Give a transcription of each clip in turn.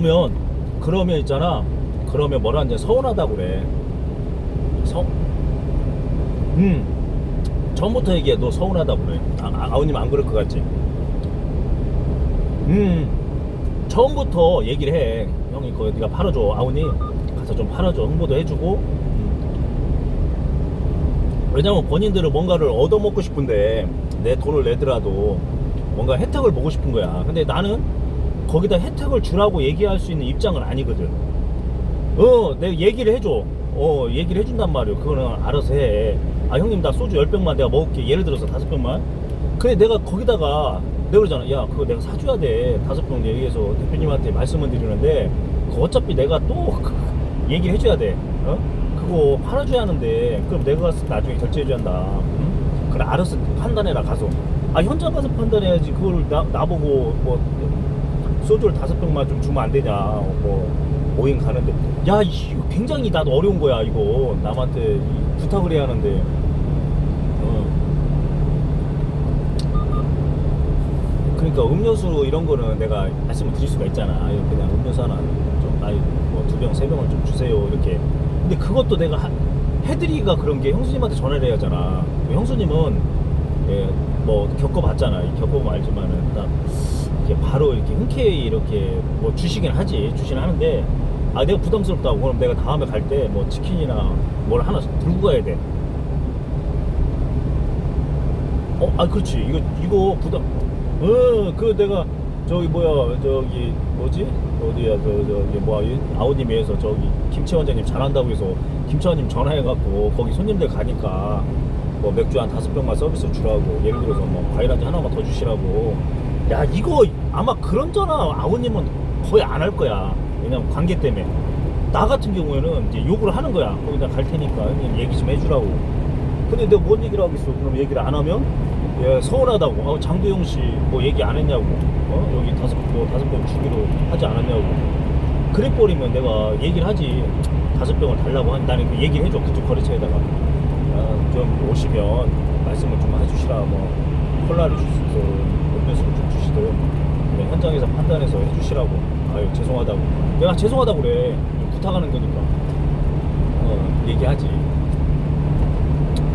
그러면 그러면 있잖아. 그러면 뭐라 하냐? 서운하다고 그래. 서 음. 처음부터 얘기해. 너 서운하다고 그래. 아, 아, 아우님 안 그럴 것 같지? 음. 처음부터 얘기를 해. 형이 그거 네가 팔아줘. 아우님 가서 좀 팔아줘. 홍보도 해주고. 음. 왜냐면 본인들은 뭔가를 얻어먹고 싶은데 내 돈을 내더라도 뭔가 혜택을 보고 싶은 거야. 근데 나는 거기다 혜택을 주라고 얘기할 수 있는 입장은 아니거든. 어 내가 얘기를 해줘. 어 얘기를 해준단 말이야 그거는 알아서 해 아 형님 나 소주 10병만 내가 먹을게. 예를 들어서 5병만. 근데 내가 거기다가 내가 그러잖아. 야 그거 내가 사줘야 돼. 다섯 병 얘기해서 대표님한테 말씀을 드리는데 그거 어차피 내가 또 얘기를 해줘야 돼. 어? 그거 팔아줘야 하는데 그럼 내가 나중에 결제해줘야 한다. 응? 그래 알았어 판단해라 가서. 아 현장 가서 판단해야지. 그걸 나, 나보고 뭐 소주를 다섯 병만 좀 주면 안 되냐. 뭐 모임 가는데. 야 이거 굉장히 나도 어려운 거야 이거. 남한테 이 부탁을 해야 하는데. 어. 그러니까 음료수 이런 거는 내가 말씀을 드릴 수가 있잖아. 그냥 음료수 하나 좀 아유 뭐두 병 세 병을 좀 주세요 이렇게. 근데 그것도 내가 하- 해드리기가 그런 게 형수님한테 전화를 해야 하잖아. 형수님은 예, 뭐 겪어봤잖아. 겪어보면 알지만은. 딱 이렇게 바로 이렇게 흔쾌히 이렇게 뭐 주시긴 하지 주시긴 하는데 아 내가 부담스럽다고 그럼 내가 다음에 갈 때 뭐 치킨이나 뭘 하나 들고 가야 돼. 어, 아 그렇지 이거 이거 부담. 어, 그 내가 저기 뭐야 저기 뭐지 어디야 저 저기 뭐야 이 아우님에서 저기 김치 원장님 잘한다고 해서 김치 원장님 전화해갖고 거기 손님들 가니까 뭐 맥주 한 다섯 병만 서비스 주라고 예를 들어서 뭐 과일 한 잔 하나만 더 주시라고 야 이거 아마 그런 전화 아우님은 거의 안 할 거야. 왜냐면 관계 때문에. 나 같은 경우에는 이제 욕을 하는 거야. 거기다 갈 테니까 형님 얘기 좀 해주라고. 근데 내가 뭔 얘기를 하겠어? 그럼 얘기를 안 하면? 예, 서운하다고. 어, 장도영 씨 뭐 얘기 안 했냐고. 어? 여기 다섯 뭐 다섯 병 주기로 하지 않았냐고. 그래 버리면 내가 얘기를 하지. 다섯 병을 달라고 한 나는 그 얘기를 해줘. 그쪽 거래처에다가. 아, 좀 오시면 말씀을 좀 해주시라. 뭐 콜라를 주시든 음료수를 좀 주시든 네, 현장에서 판단해서 해주시라고. 아유 죄송하다고. 내가 죄송하다고 그래. 부탁하는 거니까. 어, 얘기하지.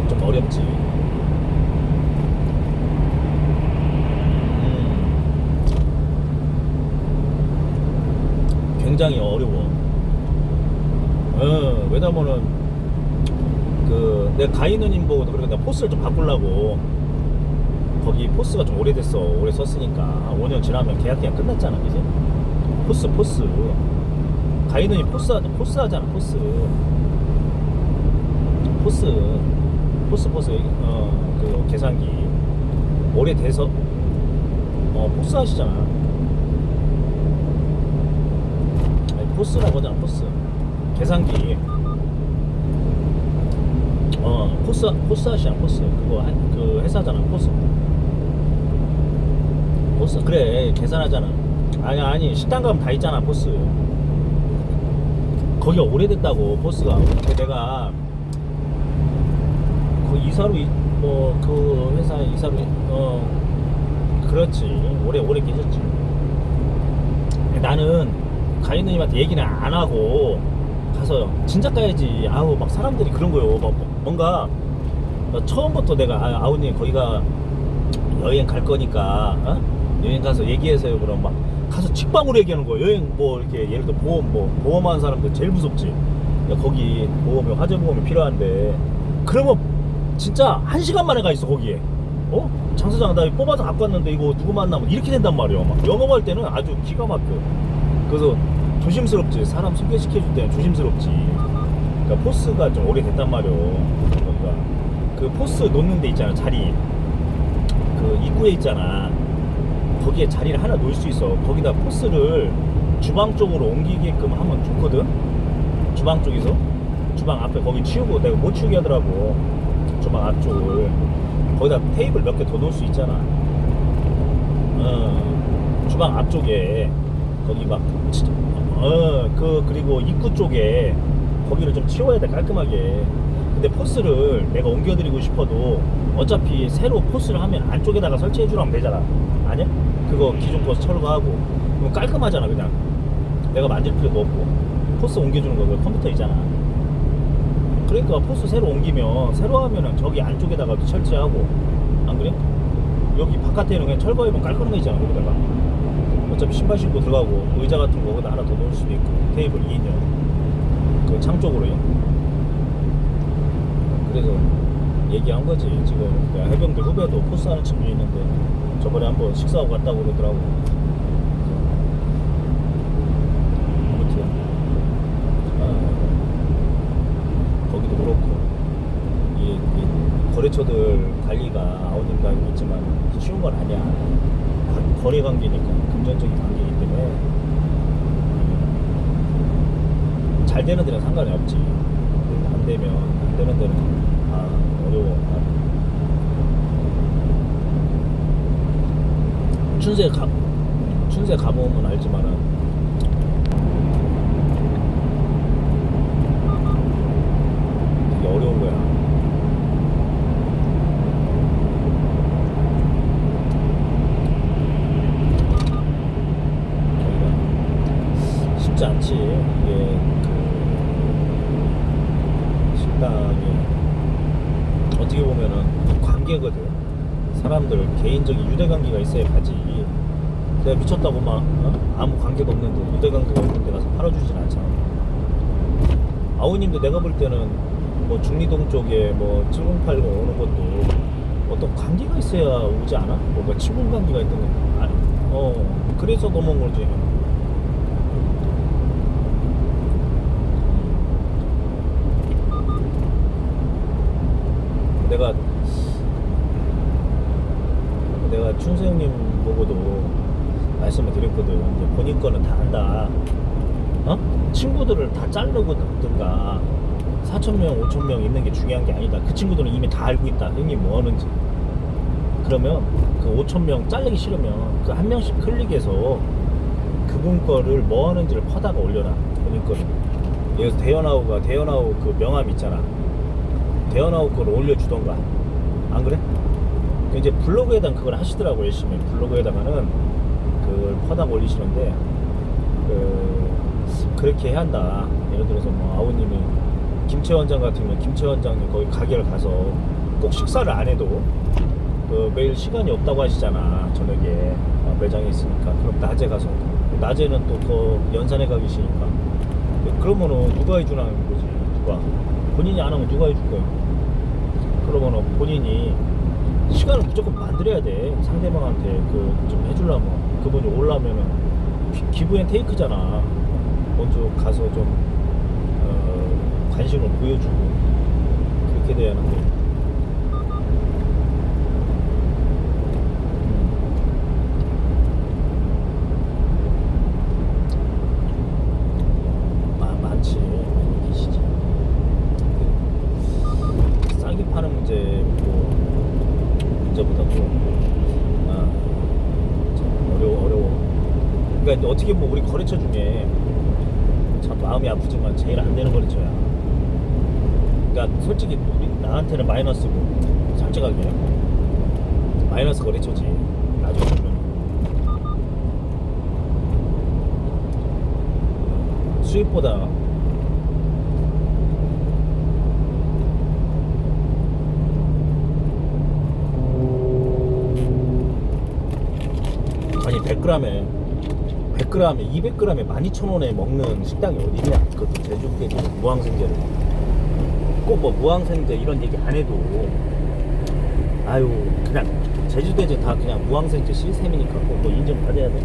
좀 어렵지. 음, 굉장히 어려워. 어, 왜냐면은 그 내가 가이누님 보고 그러니까 포스를 좀 바꾸려고 거기 포스가 좀 오래됐어 오래 썼으니까. 한 5년 지나면 계약 기간 끝났잖아 이제 포스 포스. 가이누님 포스 하자 포스 하잖아 포스. 포스. 포스 포스. 어 그 계산기. 오래돼서. 어 포스 하시잖아. 아니 포스라고 하잖아 포스. 계산기. 어 포스 포스 하시잖아 포스. 그거 한- 그 회사잖아 포스 포스. 그래 계산하잖아. 아니 아니 식당 가면 다 있잖아 포스. 거기가 오래됐다고 근데 내가 그 이사로 뭐 그 회사 이사로 어 그렇지. 오래 오래 계셨지. 나는 가인누님한테 얘기는 안 하고 가서 진작 가야지. 아우 막 사람들이 그런 거요. 막 뭔가 처음부터 내가 아, 아우님 거기가 여행 갈 거니까 어? 여행 가서 얘기해서요. 그럼 막 가서 직방으로 얘기하는 거예요. 여행 뭐 이렇게 예를 들어 보험 뭐 보험하는 사람들 제일 무섭지. 야, 거기 보험이 화재 보험이 필요한데 그러면 진짜 한 시간 만에 가 있어 거기에. 어? 장사장 나 뽑아서 갖고 왔는데 이거 누구 만나면 이렇게 된단 말이야 막. 영업할 때는 아주 기가 막혀 그래서 조심스럽지. 사람 소개시켜 줄 때는 조심스럽지. 그러니까 포스가 좀 오래됐단 말이야 그러니까 그 포스 놓는 데 있잖아 자리. 그 입구에 있잖아 거기에 자리를 하나 놓을 수 있어. 거기다 포스를 주방 쪽으로 옮기게끔 하면 좋거든. 주방 쪽에서. 주방 앞에 거기 치우고 내가 못 치우게 하더라고. 주방 앞쪽을. 거기다 테이블 몇 개 더 놓을 수 있잖아. 어 주방 앞쪽에 거기 막 어 그 그리고 입구 쪽에 거기를 좀 치워야 돼 깔끔하게 근데 포스를 내가 옮겨드리고 싶어도 어차피 새로 포스를 하면 안쪽에다가 설치해 주라면 되잖아. 아니야? 그거 기존 거 철거하고. 그럼 깔끔하잖아 그냥. 내가 만질 필요도 없고. 포스 옮겨주는 거그 컴퓨터 있잖아. 그러니까 포스 새로 옮기면 새로 하면은 저기 안쪽에다가 설치하고. 안 그래? 여기 바깥에는 그냥 철거해면 있잖아 거기다가. 어차피 신발 신고 들어가고 의자 같은 거 거기다 하나 더 놓을 수도 있고 테이블 2인용 그창 쪽으로요 그래서 얘기한 거지. 지금 내가 해병대 후배도 포스 하는 친구 있는데 저번에 한번 식사하고 갔다고 그러더라고. 아무튼. 아, 거기도 그렇고. 이, 이 거래처들 관리가 아우님도 알고 있지만 쉬운 건 아니야. 관- 거래 관계니까 금전적인 관계이기 때문에. 음, 잘 되는 데는 상관이 없지 안 되면 안 되는 데는 아 어려워. 춘세 가 춘세 가보면 알지만은 되게 어려운 거야. 여기가 쉽지 않지. 이게 그 식당이 어떻게 보면은 관계거든. 사람들 개인적인 유대관계가 있어야 가지. 내가 미쳤다고 막 어? 아무 관계도 없는데 유대관계가 없는데 가서 팔아주진 않잖아. 아우님도 내가 볼 때는 뭐 중리동 쪽에 뭐 7080 오는 것도 어떤 관계가 있어야 오지 않아? 뭔가 친분 관계가 있던 거 아니? 어 그래서 넘어온 거지. 내가 내가 춘수 형님 보고도 말씀을 드렸거든. 이제 본인 거는 다 한다. 어? 친구들을 다 자르고 든가 4천 명, 5천 명 있는 게 중요한 게 아니다. 그 친구들은 이미 다 알고 있다. 형님 뭐 하는지. 그러면 그 5천 명 자르기 싫으면 그 한 명씩 클릭해서 그분 거를 뭐 하는지를 퍼다가 올려라. 본인 거를. 여기서 대연아우가 대연아우 그 명함 있잖아. 대연아우 거를 올려주던가. 안 그래? 그 이제 블로그에다 그걸 하시더라고 열심히. 블로그에다가는 그걸 퍼다가 올리시는데 그 그렇게 해야 한다. 예를 들어서 뭐 아우님이 김채 원장 같으면 김채 원장님 거기 가게를 가서 꼭 식사를 안 해도 그 매일 시간이 없다고 하시잖아 저녁에 어, 매장에 있으니까 그럼 낮에 가서 낮에는 또 더 연산에 가 계시니까 그러면은 누가 해주라는 거지 누가 본인이 안 하면 누가 해줄 거야? 그러면은 본인이 시간을 무조건 만들어야 돼. 상대방한테 그 좀 해주려면. 그분이 올라면은 기- 기브앤 테이크잖아. 먼저 가서 좀 어, 관심을 보여주고. 그렇게 돼야 하는데 마, 많지 많이 계시지 싸게 파는 문제고 문제보다도 아, 참 어려워 어려워. 그러니까 어떻게 보면 우리 거래처 중에 참 마음이 아프지만 제일 안 되는 거래처야. 그러니까 솔직히 우리 나한테는 마이너스고 솔직하게. 마이너스 거래처지 나중에 보면. 수입보다 아니 100g에 100g에 200g에 12,000원에 먹는 식당이 어디 있냐? 그것도 제주도에 있는 무항생제를 꼭 뭐 무항생제 이런 얘기 안 해도 아유 그냥 제주도에 다 그냥 무항생제 시스템이니까 꼭 뭐 인정 받아야 돼